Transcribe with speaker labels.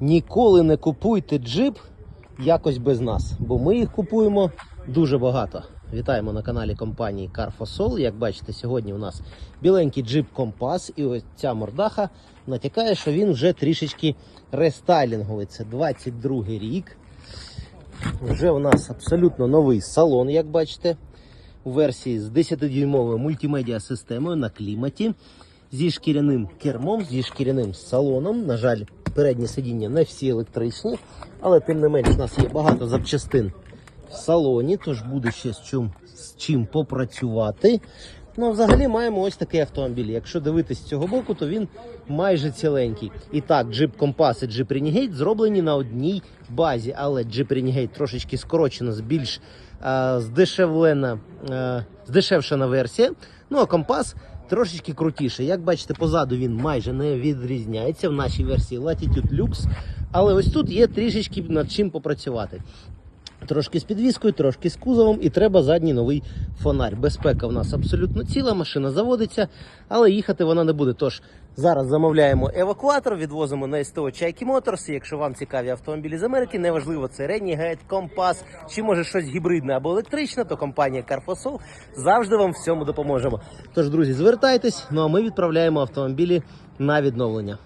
Speaker 1: Ніколи не купуйте джип якось без нас, бо ми їх купуємо дуже багато. Вітаємо на каналі компанії Carfosol. Як бачите, сьогодні у нас біленький джип Компас, і ось ця мордаха натякає, що він вже трішечки рестайлінговий. Це 22 рік. Вже у нас абсолютно новий салон, як бачите, у версії з 10-дюймовою мультимедіа системою на кліматі, зі шкіряним кермом, зі шкіряним салоном. На жаль, передні сидіння не всі електричні, але тим не менш у нас є багато запчастин в салоні, тож буде ще з чим, з чим попрацювати. Ну, взагалі маємо ось такий автомобіль. Якщо дивитись з цього боку, то він майже ціленький. І так, Jeep Compass і Jeep Renegade зроблені на одній базі, але Jeep Renegade трошечки скорочена, з більш е, здешевлена, е, здешевшена версія. Ну а Compass трошечки крутіше. Як бачите, позаду він майже не відрізняється в нашій версії Latitude Lux. Але ось тут є трішечки над чим попрацювати. Трошки з підвіскою, трошки з кузовом, і треба задній новий фонарь. Безпека в нас абсолютно ціла, машина заводиться, але їхати вона не буде. Тож зараз замовляємо евакуатор, відвозимо на СТО Чайки Моторс. Якщо вам цікаві автомобілі з Америки, неважливо, це Renegade, Compass, чи може щось гібридне або електричне, то компанія Carfosol завжди вам в цьому допоможемо. Тож, друзі, звертайтесь, ну а ми відправляємо автомобілі на відновлення.